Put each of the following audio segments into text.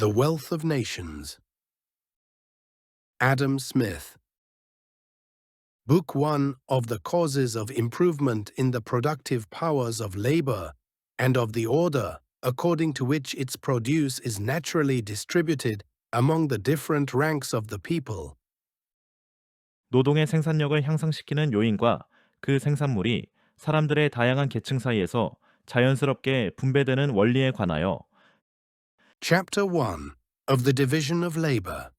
The Wealth of Nations. Adam Smith. Book 1 of the Causes of Improvement in the Productive Powers of Labor and of the Order according to which its produce is naturally distributed among the different ranks of the people. 노동의 생산력을 향상시키는 요인과 그 생산물이 사람들의 다양한 계층 사이에서 자연스럽게 분배되는 원리에 관하여 Chapter 1 of the Division of Labor.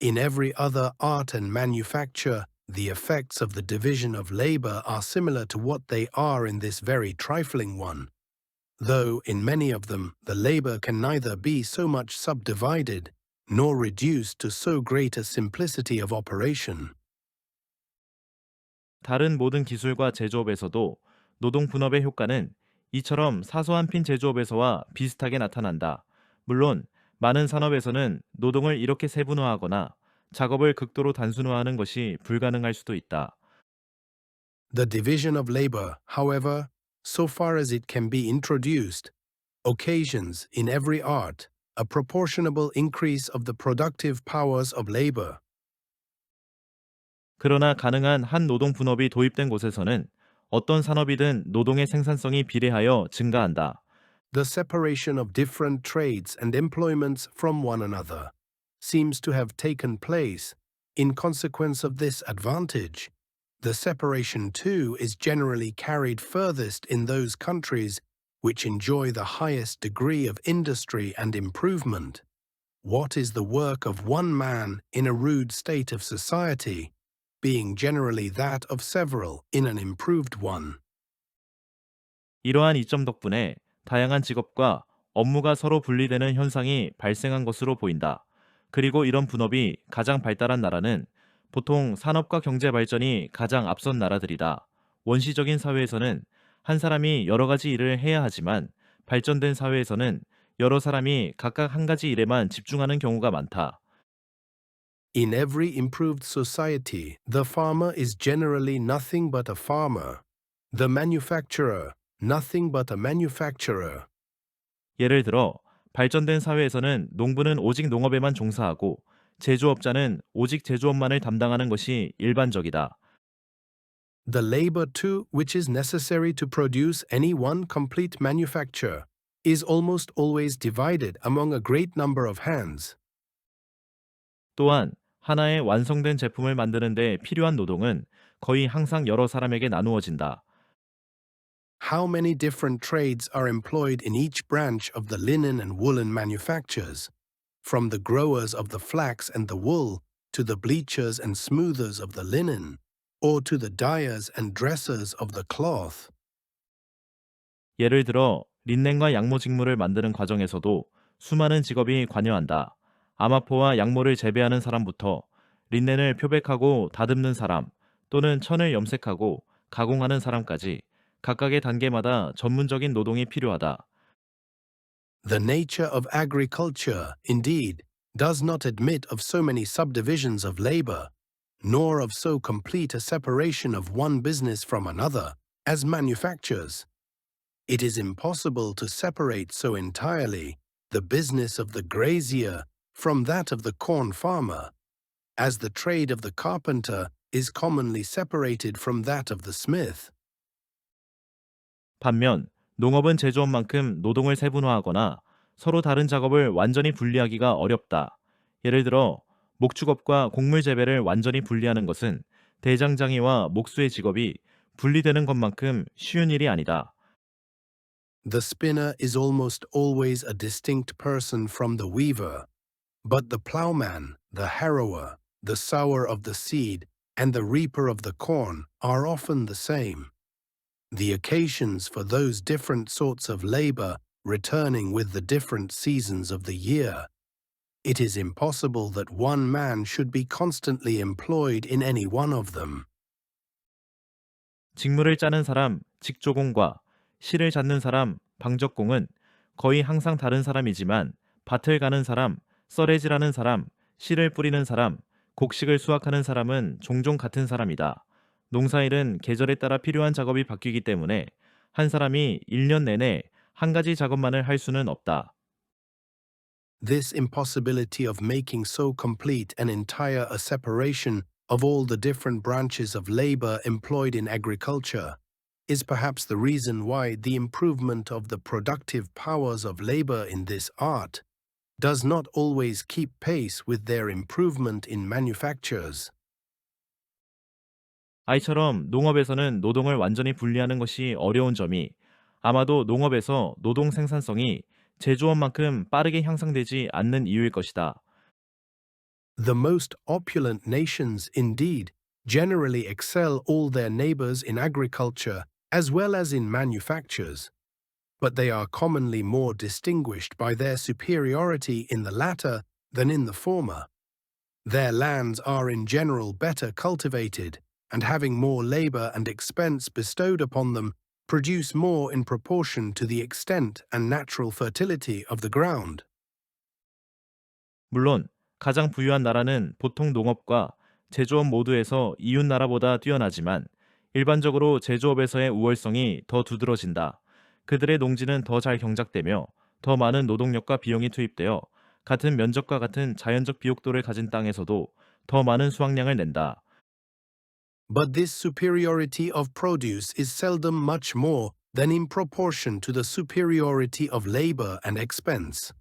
In every other art and manufacture, the effects of the division of labor are similar to what they are in this very trifling one, though in many of them the labor can neither be so much subdivided nor reduced to so great a simplicity of operation. 다른 모든 기술과 제조업에서도 노동 분업의 효과는 이처럼 사소한 핀 제조업에서와 비슷하게 나타난다. 물론 많은 산업에서는 노동을 이렇게 세분화하거나 작업을 극도로 단순화하는 것이 불가능할 수도 있다. The division of labor, however, so far as it can be introduced, occasions in every art a proportionable increase of the productive powers of labor. 그러나 가능한 한 노동 분업이 도입된 곳에서는 어떤 산업이든 노동의 생산성이 비례하여 증가한다. The separation of different trades and employments from one another seems to have taken place in consequence of this advantage. The separation, too, is generally carried furthest in those countries which enjoy the highest degree of industry and improvement. What is the work of one man in a rude state of society, being generally that of several in an improved one? 이러한 이점 덕분에 다양한 직업과 업무가 서로 분리되는 현상이 발생한 것으로 보인다. 그리고 이런 분업이 가장 발달한 나라는 보통 산업과 경제 발전이 가장 앞선 나라들이다. 원시적인 사회에서는 한 사람이 여러 가지 일을 해야 하지만 발전된 사회에서는 여러 사람이 각각 한 가지 일에만 집중하는 경우가 많다. In every improved society, the farmer is generally nothing but a farmer, the manufacturer, nothing but a manufacturer. 예를 들어 발전된 사회에서는 농부는 오직 농업에만 종사하고 제조업자는 오직 제조업만을 담당하는 것이 일반적이다. The labor, too, which is necessary to produce any one complete manufacture, is almost always divided among a great number of hands. 또한 하나의 완성된 제품을 만드는 데 필요한 노동은 거의 항상 여러 사람에게 나누어진다. How many different trades are employed in each branch of the linen and woolen manufactures, from the growers of the flax and the wool to the bleachers and smoothers of the linen, or to the dyers and dressers of the cloth. 예를 들어 린넨과 양모 직물을 만드는 과정에서도 수많은 직업이 관여한다. 아마포와 양모를 재배하는 사람부터 린넨을 표백하고 다듬는 사람 또는 천을 염색하고 가공하는 사람까지 각각의 단계마다 전문적인 노동이 필요하다. The nature of agriculture, indeed, does not admit of so many subdivisions of labor, nor of so complete a separation of one business from another as manufactures. It is impossible to separate so entirely the business of the grazier from that of the corn farmer, as the trade of the carpenter is commonly separated from that of the smith. 반면 농업은 제조업만큼 노동을 세분화하거나 서로 다른 작업을 완전히 분리하기가 어렵다. 예를 들어 목축업과 곡물 재배를 완전히 분리하는 것은 대장장이와 목수의 직업이 분리되는 것만큼 쉬운 일이 아니다. The spinner is almost always a distinct person from the weaver, but the plowman, the harrower, the sower of the seed, and the reaper of the corn are often the same. The occasions for those different sorts of labor returning with the different seasons of the year. It is impossible that one man should be constantly employed in any one of them. 직물을 짜는 사람, 직조공과 실을 잡는 사람, 방적공은 거의 항상 다른 사람이지만 밭을 가는 사람, 썰애질하는 사람, 실을 뿌리는 사람, 곡식을 수확하는 사람은 종종 같은 사람이다. 농사일은 계절에 따라 필요한 작업이 바뀌기 때문에 한 사람이 1년 내내 한 가지 작업만을 할 수는 없다. this impossibility of making so complete and entire a separation of all the different branches of labor employed in agriculture is perhaps the reason why the improvement of the productive powers of labor in this art does not always keep pace with their improvement in manufactures. 아이처럼 농업에서는 노동을 완전히 분리하는 것이 어려운 점이 아마도 농업에서 노동 생산성이 제조업만큼 빠르게 향상되지 않는 이유일 것이다. The most opulent nations, indeed, generally excel all their neighbors in agriculture as well as in manufactures, But they are commonly more distinguished by their superiority in the latter than in the former. Their lands are in general better cultivated, and having more labor and expense bestowed upon them, produce more in proportion to the extent and natural fertility of the ground. 물론 가장 부유한 나라는 보통 농업과 제조업 모두에서 이웃 나라보다 뛰어나지만 일반적으로 제조업에서의 우월성이 더 두드러진다. 그들의 농지는 더 잘 경작되며 더 많은 노동력과 비용이 투입되어 같은 면적과 같은 자연적 비옥도를 가진 땅에서도 더 많은 수확량을 낸다. But this superiority of produce is seldom much more than in proportion to the superiority of labor and expense.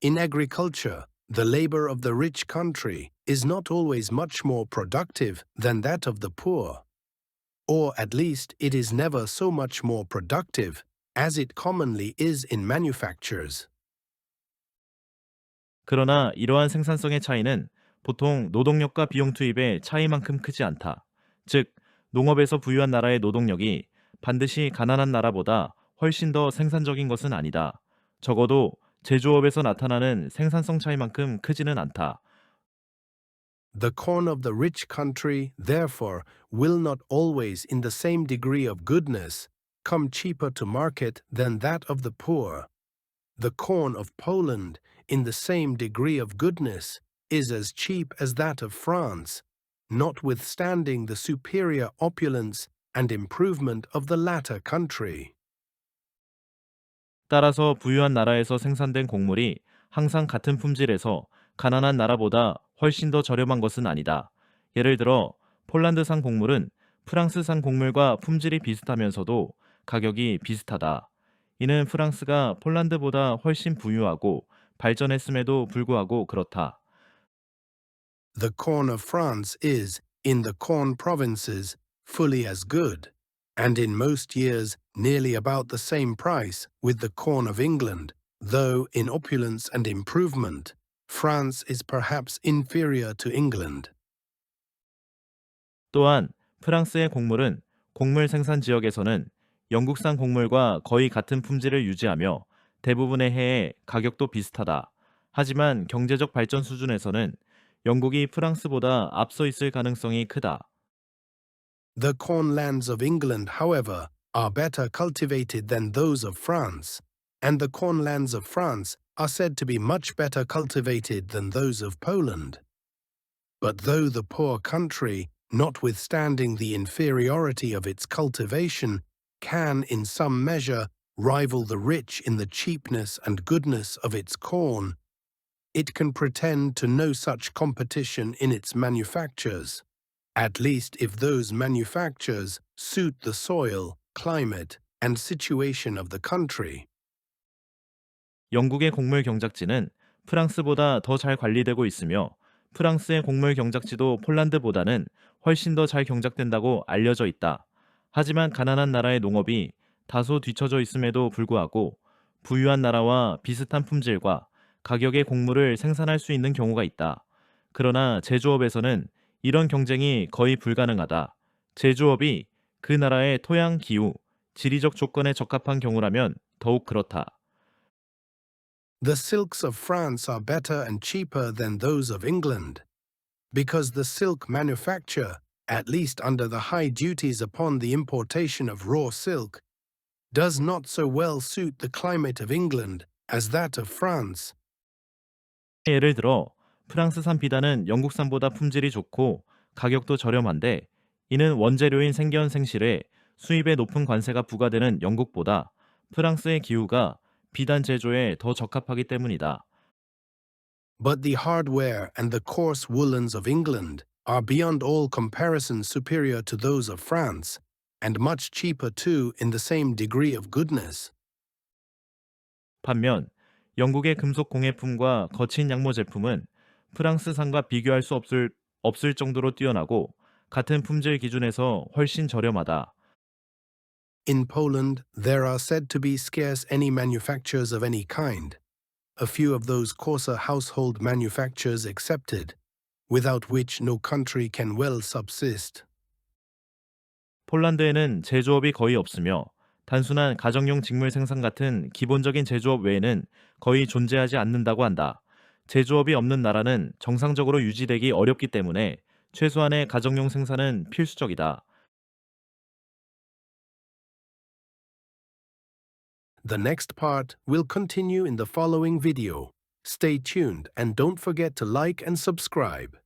In agriculture, the labor of the rich country is not always much more productive than that of the poor. Or at least it is never so much more productive as it commonly is in manufactures. 그러나 이러한 생산성의 차이는 보통 노동력과 비용 투입의 차이만큼 크지 않다. 즉, 농업에서 부유한 나라의 노동력이 반드시 가난한 나라보다 훨씬 더 생산적인 것은 아니다. 적어도 제조업에서 나타나는 생산성 차이만큼 크지는 않다. The corn of the rich country, therefore, will not always, in the same degree of goodness, come cheaper to market than that of the poor. The corn of Poland, in the same degree of goodness, is as cheap as that of France, notwithstanding the superior opulence and improvement of the latter country. 따라서 부유한 나라에서 생산된 곡물이 항상 같은 품질에서 가난한 나라보다 훨씬 더 저렴한 것은 아니다. 예를 들어 폴란드산 곡물은 프랑스산 곡물과 품질이 비슷하면서도 가격이 비슷하다. 이는 프랑스가 폴란드보다 훨씬 부유하고 발전했음에도 불구하고 그렇다. The corn of France is, in the corn provinces, fully as good, and in most years nearly about the same price with the corn of England, though in opulence and improvement, France is perhaps inferior to England. 또한 프랑스의 곡물은 곡물 생산 지역에서는 영국산 곡물과 거의 같은 품질을 유지하며 대부분의 해에 가격도 비슷하다. 하지만 경제적 발전 수준에서는 영국이 프랑스보다 앞서 있을 가능성이 크다. The cornlands of England, however, are better cultivated than those of France, and the cornlands of France are said to be much better cultivated than those of Poland. But though the poor country, notwithstanding the inferiority of its cultivation, can in some measure rival the rich in the cheapness and goodness of its corn, it can pretend to no such competition in its manufactures, at least if those manufactures suit the soil, climate, and situation of the country. 영국의 곡물 경작지는 프랑스보다 더 잘 관리되고 있으며 프랑스의 곡물 경작지도 폴란드보다는 훨씬 더 잘 경작된다고 알려져 있다. 하지만 가난한 나라의 농업이 다소 뒤처져 있음에도 불구하고 부유한 나라와 비슷한 품질과 가격의 곡물을 생산할 수 있는 경우가 있다. 그러나 제조업에서는 이런 경쟁이 거의 불가능하다. 제조업이 그 나라의 토양, 기후, 지리적 조건에 적합한 경우라면 더욱 그렇다. The silks of France are better and cheaper than those of England, because the silk manufacture, at least under the high duties upon the importation of raw silk, does not so well suit the climate of England as that of France. 예를 들어 프랑스산 비단은 영국산보다 품질이 좋고 가격도 저렴한데 이는 원재료인 생견 생실에 수입에 높은 관세가 부과되는 영국보다 프랑스의 기후가 비단 제조에 더 적합하기 때문이다. But the hardware and the coarse woolens of England are beyond all comparison superior to those of France, and much cheaper too in the same degree of goodness. 반면 영국의 금속 공예품과 거친 양모 제품은 프랑스산과 비교할 수 없을, 없을 정도로 뛰어나고 같은 품질 기준에서 훨씬 저렴하다. In Poland, there are said to be scarce any manufactures of any kind, a few of those coarser household manufactures excepted, Without which no country can well subsist. 폴란드에는 제조업이 거의 없으며 단순한 가정용 직물 생산 같은 기본적인 제조업 외에는 거의 존재하지 않는다고 한다. 제조업이 없는 나라는 정상적으로 유지되기 어렵기 때문에 최소한의 가정용 생산은 필수적이다. The next part will continue in the following video. Stay tuned and don't forget to like and subscribe.